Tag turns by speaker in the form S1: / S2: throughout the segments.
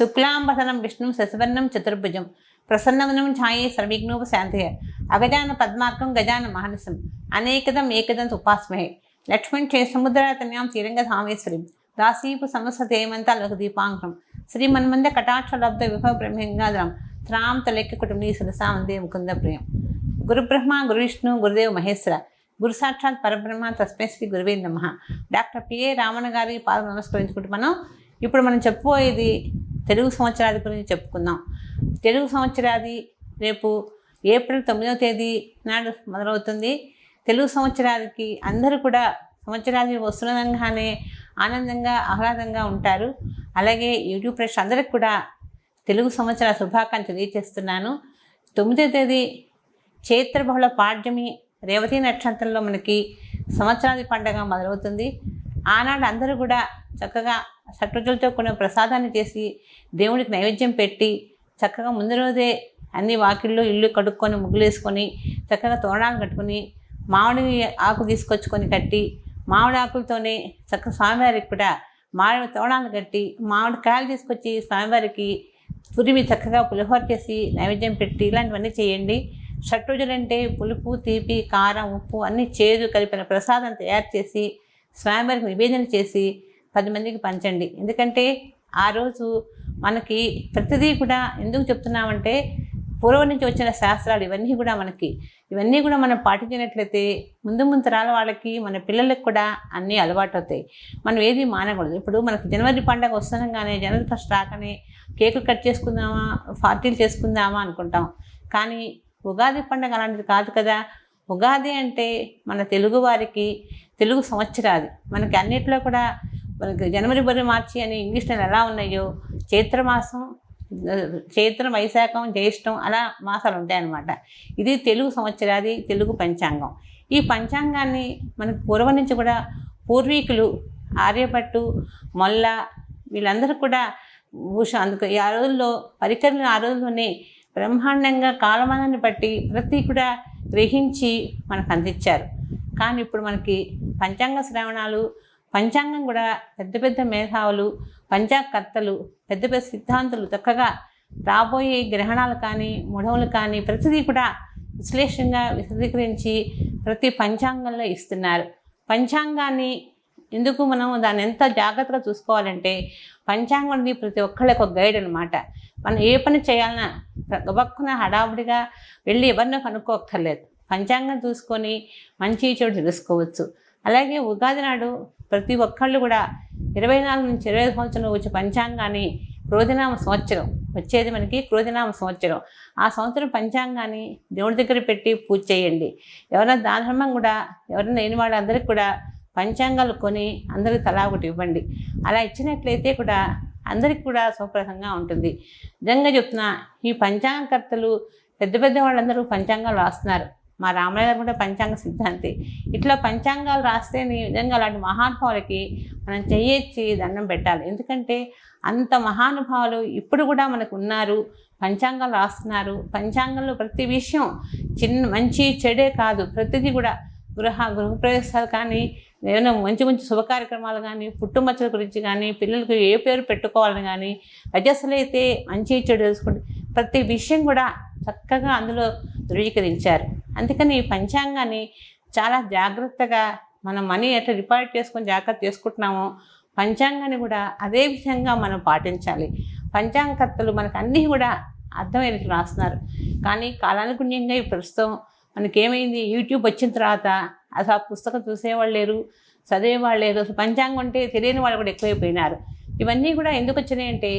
S1: శుక్లాంబసనం విష్ణు శశివర్ణం చతుర్భుజం ప్రసన్నవనం ఛాయే సర్విఘ్నోపశాంతయ అగజాన పద్మార్కం గజాన మహనసం అనేకదం ఏకదం ఉపాస్మహే లక్ష్మణ్ చే తీరంగ శ్రీరంగధామేశ్వరిం దాసీపు సమస్త తేమంతా లఘు దీపాంకరం శ్రీ మన్మంద కటాక్ష లబ్ధ విభవ బ్రహ్మంగాధరం త్రాం తొలెక్కి కుటుంబీ సులసా వందే ముకుంద ప్రియం గురుబ్రహ్మ గురు విష్ణు గురుదేవ్ మహేశ్వర గురు సాక్షాత్ పరబ్రహ్మ తస్మై శ్రీ గురువే నమ డాక్టర్ పిఏ రామణ గారి పాద నమస్కరించుకుంటూ మనం ఇప్పుడు మనం చెప్పుకోయేది తెలుగు సంవత్సరాది గురించి చెప్పుకుందాం తెలుగు సంవత్సరాది రేపు ఏప్రిల్ తొమ్మిదవ తేదీ నాడు మొదలవుతుంది తెలుగు సంవత్సరాదికి అందరూ కూడా సంవత్సరాది వస్తుండగానే ఆనందంగా ఆహ్లాదంగా ఉంటారు అలాగే యూట్యూబ్ ప్రేక్షకులు అందరికి కూడా తెలుగు సంవత్సర శుభాకాంక్షలు తెలియజేస్తున్నాను తొమ్మిదవ తేదీ చైత్ర బహుళ పాడ్యమి రేవతి నక్షత్రంలో మనకి సంవత్సరాది పండగ మొదలవుతుంది ఆనాడు అందరూ కూడా చక్కగా షట్రుచులతో కూడిన ప్రసాదాన్ని చేసి దేవునికి నైవేద్యం పెట్టి చక్కగా ముందు రోజే అన్ని వాకిళ్ళు ఇల్లు కడుక్కొని ముగ్గులేసుకొని చక్కగా తోరణాలు కట్టుకొని మామిడి ఆకు తీసుకొచ్చుకొని కట్టి మామిడి ఆకులతోనే చక్కగా స్వామివారికి కూడా మామిడి తోరణాలు కట్టి మామిడి కాయలు తీసుకొచ్చి స్వామివారికి తురిమి చక్కగా పులిహోర చేసి నైవేద్యం పెట్టి ఇలాంటివన్నీ చేయండి షట్రుజులు అంటే పులుపు తీపి కారం ఉప్పు అన్నీ చేదు కలిపిన ప్రసాదం తయారు చేసి స్వామివారికి నివేదన చేసి పది మందికి పంచండి ఎందుకంటే ఆ రోజు మనకి ప్రతిదీ కూడా ఎందుకు చెప్తున్నామంటే పూర్వం నుంచి వచ్చిన శాస్త్రాలు ఇవన్నీ కూడా మనకి ఇవన్నీ కూడా మనం పాటించినట్లయితే ముందు ముందు తరాల వాళ్ళకి మన పిల్లలకు కూడా అన్నీ అలవాటు అవుతాయి మనం ఏది మానకూడదు ఇప్పుడు మనకు జనవరి పండగ వస్తుండగానే జనవరి ఫస్ట్ రాకనే కేకులు కట్ చేసుకుందామా పార్టీలు చేసుకుందామా అనుకుంటాం కానీ ఉగాది పండగ అలాంటిది కాదు కదా ఉగాది అంటే మన తెలుగు వారికి తెలుగు సంవత్సరాది మనకి అన్నిట్లో కూడా మనకి జనవరి బరి మార్చి అని ఇంగ్లీష్ నెలలు ఎలా ఉన్నాయో చైత్రమాసం చైత్ర వైశాఖం జ్యేష్ఠం అలా మాసాలు ఉంటాయన్నమాట ఇది తెలుగు సంవత్సరాది తెలుగు పంచాంగం ఈ పంచాంగాన్ని మనకు పూర్వం నుంచి కూడా పూర్వీకులు ఆర్యభట్టు మొల్ల వీళ్ళందరూ కూడా భూష అందుకు ఆ రోజుల్లో పరికరణ ఆ రోజుల్లోనే బ్రహ్మాండంగా కాలమానాన్ని బట్టి ప్రతి కూడా గ్రహించి మనకు అందించారు కానీ ఇప్పుడు మనకి పంచాంగ శ్రవణాలు పంచాంగం కూడా పెద్ద పెద్ద మేధావులు పంచాకర్తలు పెద్ద పెద్ద సిద్ధాంతులు చక్కగా రాబోయే గ్రహణాలు కానీ ముడవులు కానీ ప్రతిదీ కూడా విశ్లేషంగా విశదీకరించి ప్రతి పంచాంగంలో ఇస్తున్నారు పంచాంగాన్ని ఎందుకు మనం దాన్ని ఎంత జాగ్రత్తగా చూసుకోవాలంటే పంచాంగం ప్రతి ఒక్కళ్ళకి ఒక గైడ్ అనమాట మనం ఏ పని చేయాలన్నా గబక్కున హడావుడిగా వెళ్ళి ఎవరినో కనుక్కోక్కర్లేదు పంచాంగం చూసుకొని మంచి చోటు తెలుసుకోవచ్చు అలాగే ఉగాది నాడు ప్రతి ఒక్కళ్ళు కూడా ఇరవై నాలుగు నుంచి ఇరవై ఐదు సంవత్సరంలో వచ్చే పంచాంగాన్ని క్రోధినామ సంవత్సరం వచ్చేది మనకి క్రోధినామ సంవత్సరం ఆ సంవత్సరం పంచాంగాన్ని దేవుడి దగ్గర పెట్టి పూజ చేయండి ఎవరైనా దానధర్మం కూడా ఎవరైనా లేని వాళ్ళందరికీ కూడా పంచాంగాలు కొని అందరికి తలా ఒకటి ఇవ్వండి అలా ఇచ్చినట్లయితే కూడా అందరికి కూడా సుప్రసంగా ఉంటుంది నిజంగా చెప్తున్నా ఈ పంచాంగకర్తలు పెద్ద పెద్ద వాళ్ళందరూ పంచాంగాలు రాస్తున్నారు మా రామరాజు కూడా పంచాంగ సిద్ధాంతి ఇట్లా పంచాంగాలు రాస్తే నిజంగా అలాంటి మహానుభావులకి మనం చేయొచ్చి దండం పెట్టాలి ఎందుకంటే అంత మహానుభావులు ఇప్పుడు కూడా మనకు ఉన్నారు పంచాంగాలు రాస్తున్నారు పంచాంగంలో ప్రతి విషయం చిన్న మంచి చెడే కాదు ప్రతిదీ కూడా గృహ గృహప్రవేశాలు కానీ ఏదైనా మంచి మంచి శుభ కార్యక్రమాలు కానీ పుట్టుమచ్చల గురించి కానీ పిల్లలకు ఏ పేరు పెట్టుకోవాలని కానీ రజస్సులు అయితే మంచి చెడు తెలుసుకుంటే ప్రతి విషయం కూడా చక్కగా అందులో ధృవీకరించారు అందుకని ఈ పంచాంగాన్ని చాలా జాగ్రత్తగా మనం మనీ ఎట్లా రిపార్ట్ చేసుకొని జాగ్రత్త చేసుకుంటున్నామో పంచాంగాన్ని కూడా అదే విధంగా మనం పాటించాలి పంచాంగకర్తలు మనకు అన్నీ కూడా అర్థమయ్యేట్టు రాస్తున్నారు కానీ కాలానుగుణ్యంగా ఈ ప్రస్తుతం మనకేమైంది యూట్యూబ్ వచ్చిన తర్వాత అసలు ఆ పుస్తకం చూసేవాళ్ళు లేరు చదివేవాళ్ళు లేరు అసలు పంచాంగం అంటే తెలియని వాళ్ళు కూడా ఎక్కువైపోయినారు ఇవన్నీ కూడా ఎందుకు వచ్చినాయి అంటే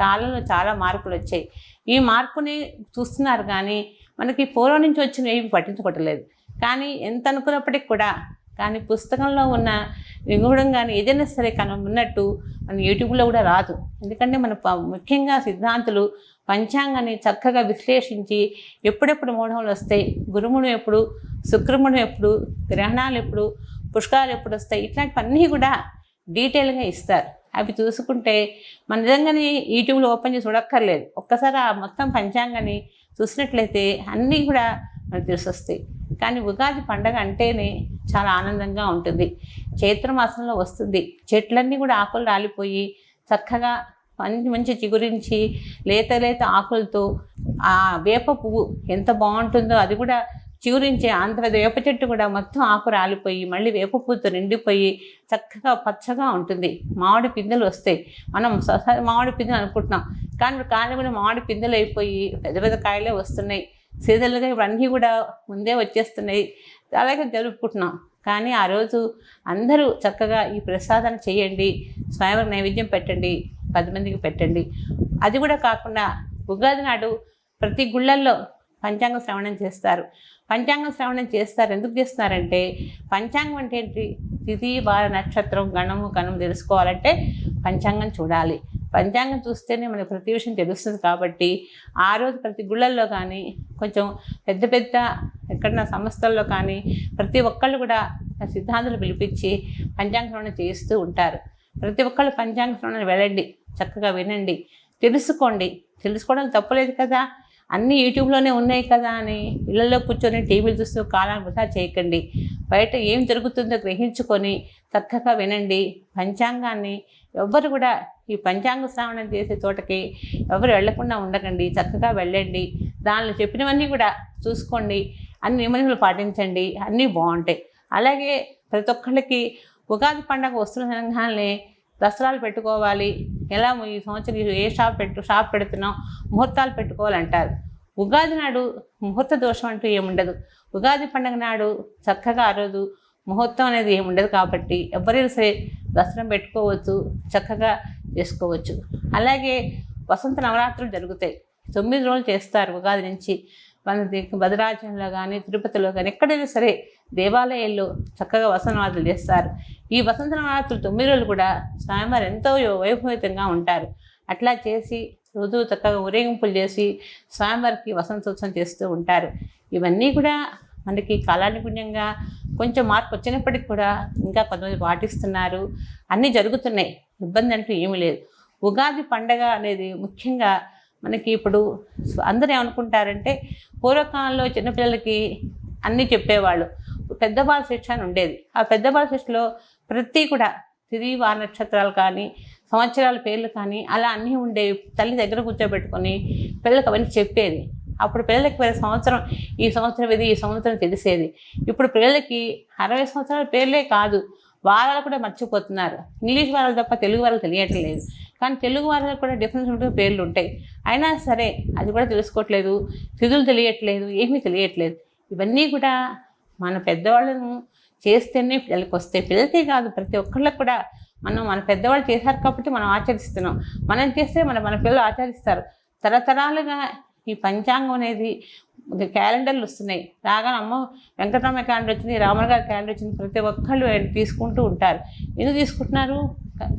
S1: కాలంలో చాలా మార్పులు వచ్చాయి ఈ మార్పుని చూస్తున్నారు కానీ మనకి పూర్వం నుంచి వచ్చినవి ఏమి పట్టించుకోవట్లేదు కానీ ఎంత అనుకున్నప్పటికి కూడా కానీ పుస్తకంలో ఉన్న నిగూఢం కానీ ఏదైనా సరే కనుక ఉన్నట్టు మన యూట్యూబ్లో కూడా రాదు ఎందుకంటే మన ముఖ్యంగా సిద్ధాంతులు పంచాంగాన్ని చక్కగా విశ్లేషించి ఎప్పుడెప్పుడు మూఢములు వస్తాయి గురుముడు ఎప్పుడు శుక్రముడు ఎప్పుడు గ్రహణాలు ఎప్పుడు పుష్కాలు ఎప్పుడు వస్తాయి ఇట్లాంటివన్నీ కూడా డీటెయిల్గా ఇస్తారు అవి చూసుకుంటే మన నిజంగానే యూట్యూబ్లో ఓపెన్ చేసి చూడక్కర్లేదు ఒక్కసారి ఆ మొత్తం పంచాంగాన్ని చూసినట్లయితే అన్నీ కూడా మనకు తెలిసొస్తాయి కానీ ఉగాది పండగ అంటేనే చాలా ఆనందంగా ఉంటుంది చైత్రమాసంలో వస్తుంది చెట్లన్నీ కూడా ఆకులు రాలిపోయి చక్కగా మంచి మంచి చిగురించి లేత లేత ఆకులతో ఆ వేప పువ్వు ఎంత బాగుంటుందో అది కూడా చిగురించే ఆంధ్ర వేప చెట్టు కూడా మొత్తం ఆకు రాలిపోయి మళ్ళీ వేప పూత నిండిపోయి చక్కగా పచ్చగా ఉంటుంది మామిడి పిందెలు వస్తాయి మనం మామిడి పిందెలు అనుకుంటున్నాం కానీ కాలం కూడా మామిడి పిందెలు అయిపోయి పెద్ద పెద్ద కాయలే వస్తున్నాయి సీజన్లుగా ఇవన్నీ కూడా ముందే వచ్చేస్తున్నాయి అలాగే జరుపుకుంటున్నాం కానీ ఆ రోజు అందరూ చక్కగా ఈ ప్రసాదం చేయండి స్వయం నైవేద్యం పెట్టండి పది మందికి పెట్టండి అది కూడా కాకుండా ఉగాది నాడు ప్రతి గుళ్ళల్లో పంచాంగ శ్రవణం చేస్తారు పంచాంగం శ్రవణం చేస్తారు ఎందుకు చేస్తున్నారంటే పంచాంగం అంటే ఏంటి తిథి వార నక్షత్రం గణము గణం తెలుసుకోవాలంటే పంచాంగం చూడాలి పంచాంగం చూస్తేనే మనకు ప్రతి విషయం తెలుస్తుంది కాబట్టి ఆ రోజు ప్రతి గుళ్ళల్లో కానీ కొంచెం పెద్ద పెద్ద ఎక్కడన్నా సంస్థల్లో కానీ ప్రతి ఒక్కళ్ళు కూడా సిద్ధాంతులు పిలిపించి పంచాంగ శ్రవణం చేయిస్తూ ఉంటారు ప్రతి ఒక్కళ్ళు పంచాంగ శ్రవణం వెళ్ళండి చక్కగా వినండి తెలుసుకోండి తెలుసుకోవడం తప్పలేదు కదా అన్నీ యూట్యూబ్లోనే ఉన్నాయి కదా అని ఇళ్లలో కూర్చొని టీవీలు చూస్తూ కాలాన్ని వృధా చేయకండి బయట ఏం జరుగుతుందో గ్రహించుకొని చక్కగా వినండి పంచాంగాన్ని ఎవ్వరు కూడా ఈ పంచాంగ శ్రావణం చేసే తోటకి ఎవరు వెళ్లకుండా ఉండకండి చక్కగా వెళ్ళండి దానిలో చెప్పినవన్నీ కూడా చూసుకోండి అన్ని నియమనిములు పాటించండి అన్నీ బాగుంటాయి అలాగే ప్రతి ఒక్కళ్ళకి ఉగాది పండగ వస్తున్న సంఘాలని దసరాలు పెట్టుకోవాలి ఎలా ఈ సంవత్సరం ఏ షాప్ పెట్టు షాప్ పెడుతున్నాం ముహూర్తాలు పెట్టుకోవాలంటారు ఉగాది నాడు ముహూర్త దోషం అంటూ ఏముండదు ఉగాది పండుగ నాడు చక్కగా ఆ రోజు ముహూర్తం అనేది ఏముండదు కాబట్టి ఎవరైనా సరే దసరం పెట్టుకోవచ్చు చక్కగా చేసుకోవచ్చు అలాగే వసంత నవరాత్రులు జరుగుతాయి తొమ్మిది రోజులు చేస్తారు ఉగాది నుంచి మన భద్రాచలంలో కానీ తిరుపతిలో కానీ ఎక్కడైనా సరే దేవాలయాల్లో చక్కగా వసంతనాథులు చేస్తారు ఈ వసంత నవరాత్రులు తొమ్మిది రోజులు కూడా స్వామివారు ఎంతో వైభవితంగా ఉంటారు అట్లా చేసి రోజు చక్కగా ఊరేగింపులు చేసి స్వామివారికి వసంతోత్సవం చేస్తూ ఉంటారు ఇవన్నీ కూడా మనకి కాలానుగుణ్యంగా కొంచెం మార్పు వచ్చినప్పటికి కూడా ఇంకా కొంతమంది పాటిస్తున్నారు అన్నీ జరుగుతున్నాయి ఇబ్బంది అంటూ ఏమీ లేదు ఉగాది పండగ అనేది ముఖ్యంగా మనకి ఇప్పుడు అందరూ ఏమనుకుంటారంటే పూర్వకాలంలో చిన్నపిల్లలకి అన్నీ చెప్పేవాళ్ళు బాల శిక్ష అని ఉండేది ఆ బాల శిక్షలో ప్రతి కూడా తిరిగి వార నక్షత్రాలు కానీ సంవత్సరాల పేర్లు కానీ అలా అన్నీ ఉండేవి తల్లి దగ్గర కూర్చోబెట్టుకొని పిల్లలకి అవన్నీ చెప్పేది అప్పుడు పిల్లలకి వేరే సంవత్సరం ఈ సంవత్సరం ఇది ఈ సంవత్సరం తెలిసేది ఇప్పుడు పిల్లలకి అరవై సంవత్సరాల పేర్లే కాదు వారాలు కూడా మర్చిపోతున్నారు ఇంగ్లీష్ వారాలు తప్ప తెలుగు వారాలు తెలియట్లేదు కానీ తెలుగు వాళ్ళకి కూడా డిఫరెన్స్ ఉంటూ పేర్లు ఉంటాయి అయినా సరే అది కూడా తెలుసుకోవట్లేదు తిథులు తెలియట్లేదు ఏమీ తెలియట్లేదు ఇవన్నీ కూడా మన పెద్దవాళ్ళను చేస్తేనే పిల్లలకి వస్తే పిల్లలకే కాదు ప్రతి ఒక్కళ్ళకి కూడా మనం మన పెద్దవాళ్ళు చేశారు కాబట్టి మనం ఆచరిస్తున్నాం మనం చేస్తే మన మన పిల్లలు ఆచరిస్తారు తరతరాలుగా ఈ పంచాంగం అనేది క్యాలెండర్లు వస్తున్నాయి రాగానే అమ్మ వెంకటరమణ క్యాలెండర్ వచ్చింది రామన్ గారి క్యాలెండర్ వచ్చింది ప్రతి ఒక్కళ్ళు తీసుకుంటూ ఉంటారు ఎందుకు తీసుకుంటున్నారు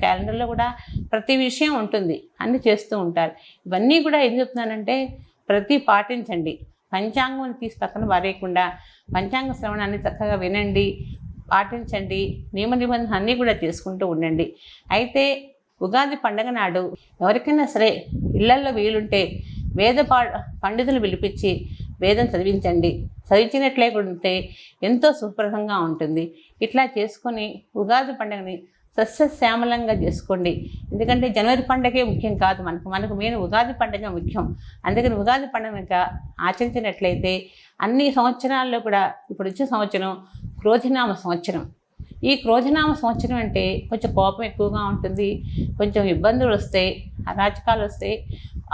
S1: క్యాలెండర్లో కూడా ప్రతి విషయం ఉంటుంది అన్నీ చేస్తూ ఉంటారు ఇవన్నీ కూడా ఏం చెప్తున్నానంటే ప్రతి పాటించండి పంచాంగం తీసి పక్కన వారేయకుండా పంచాంగ శ్రవణాన్ని చక్కగా వినండి పాటించండి నియమ నిబంధన అన్నీ కూడా చేసుకుంటూ ఉండండి అయితే ఉగాది పండగ నాడు ఎవరికైనా సరే ఇళ్లల్లో వీలుంటే వేద పా పండితులు పిలిపించి వేదం చదివించండి చదివించినట్లే ఉంటే ఎంతో సుప్రదంగా ఉంటుంది ఇట్లా చేసుకొని ఉగాది పండుగని సస్యశ్యామలంగా చేసుకోండి ఎందుకంటే జనవరి పండగే ముఖ్యం కాదు మనకు మనకు మెయిన్ ఉగాది పండుగ ముఖ్యం అందుకని ఉగాది పండుగ ఆచరించినట్లయితే అన్ని సంవత్సరాల్లో కూడా ఇప్పుడు వచ్చే సంవత్సరం క్రోధినామ సంవత్సరం ఈ క్రోధనామ సంవత్సరం అంటే కొంచెం కోపం ఎక్కువగా ఉంటుంది కొంచెం ఇబ్బందులు వస్తాయి అరాచకాలు వస్తాయి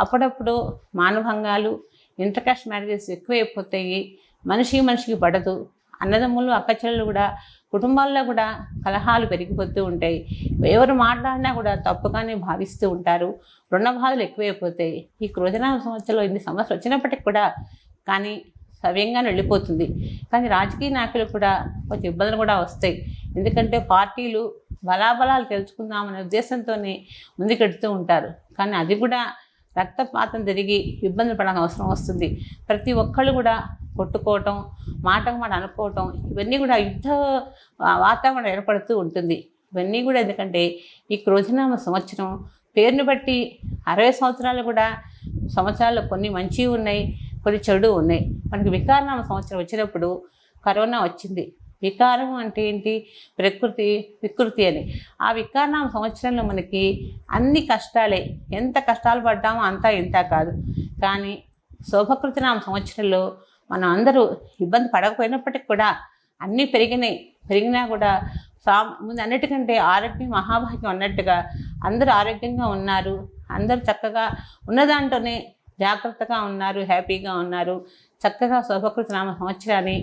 S1: అప్పుడప్పుడు మానభంగాలు ఇంటర్కాస్ట్ మ్యారేజెస్ ఎక్కువైపోతాయి మనిషికి మనిషికి పడదు అన్నదమ్ములు అక్కచెల్లెలు కూడా కుటుంబాల్లో కూడా కలహాలు పెరిగిపోతూ ఉంటాయి ఎవరు మాట్లాడినా కూడా తప్పుగానే భావిస్తూ ఉంటారు రుణ బాధలు ఎక్కువైపోతాయి ఈ క్రోజన సంవత్సరంలో ఇన్ని సమస్యలు వచ్చినప్పటికి కూడా కానీ సవ్యంగా వెళ్ళిపోతుంది కానీ రాజకీయ నాయకులు కూడా కొంచెం ఇబ్బందులు కూడా వస్తాయి ఎందుకంటే పార్టీలు బలాబలాలు తెలుసుకుందామనే ఉద్దేశంతోనే ముందుకెడుతూ ఉంటారు కానీ అది కూడా రక్తపాతం తిరిగి ఇబ్బంది పడాల్సిన అవసరం వస్తుంది ప్రతి ఒక్కళ్ళు కూడా కొట్టుకోవటం మాటకు మాట అనుకోవటం ఇవన్నీ కూడా యుద్ధ వాతావరణం ఏర్పడుతూ ఉంటుంది ఇవన్నీ కూడా ఎందుకంటే ఈ క్రోజనామ సంవత్సరం పేరుని బట్టి అరవై సంవత్సరాలు కూడా సంవత్సరాల్లో కొన్ని మంచివి ఉన్నాయి కొన్ని చెడు ఉన్నాయి మనకి వికారనామ సంవత్సరం వచ్చినప్పుడు కరోనా వచ్చింది వికారం అంటే ఏంటి ప్రకృతి వికృతి అని ఆ వికారనామ సంవత్సరంలో మనకి అన్ని కష్టాలే ఎంత కష్టాలు పడ్డామో అంతా ఇంత కాదు కానీ శోభకృతి నామ సంవత్సరంలో మనం అందరూ ఇబ్బంది పడకపోయినప్పటికి కూడా అన్నీ పెరిగినాయి పెరిగినా కూడా సా ముందు అన్నిటికంటే ఆరోగ్యం మహాభాగ్యం అన్నట్టుగా అందరూ ఆరోగ్యంగా ఉన్నారు అందరూ చక్కగా ఉన్నదాంట్లోనే జాగ్రత్తగా ఉన్నారు హ్యాపీగా ఉన్నారు చక్కగా శోభకృత నామ సంవత్సరాన్ని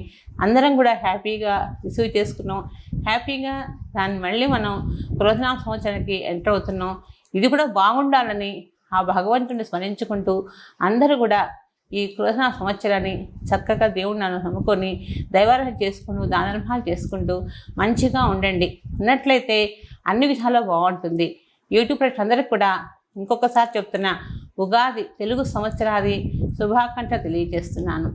S1: అందరం కూడా హ్యాపీగా రిసీవ్ చేసుకున్నాం హ్యాపీగా దాన్ని మళ్ళీ మనం క్రోధనామ సంవత్సరానికి ఎంటర్ అవుతున్నాం ఇది కూడా బాగుండాలని ఆ భగవంతుని స్మరించుకుంటూ అందరూ కూడా ఈ కృష్ణ సంవత్సరాన్ని చక్కగా దేవుడిని నన్ను నమ్ముకొని దైవారాధన చేసుకుంటూ దానానుభవాలు చేసుకుంటూ మంచిగా ఉండండి ఉన్నట్లయితే అన్ని విధాలు బాగుంటుంది యూట్యూబ్ ప్రజలందరికీ కూడా ఇంకొకసారి చెప్తున్నా ఉగాది తెలుగు సంవత్సరాది శుభాకాంక్ష తెలియజేస్తున్నాను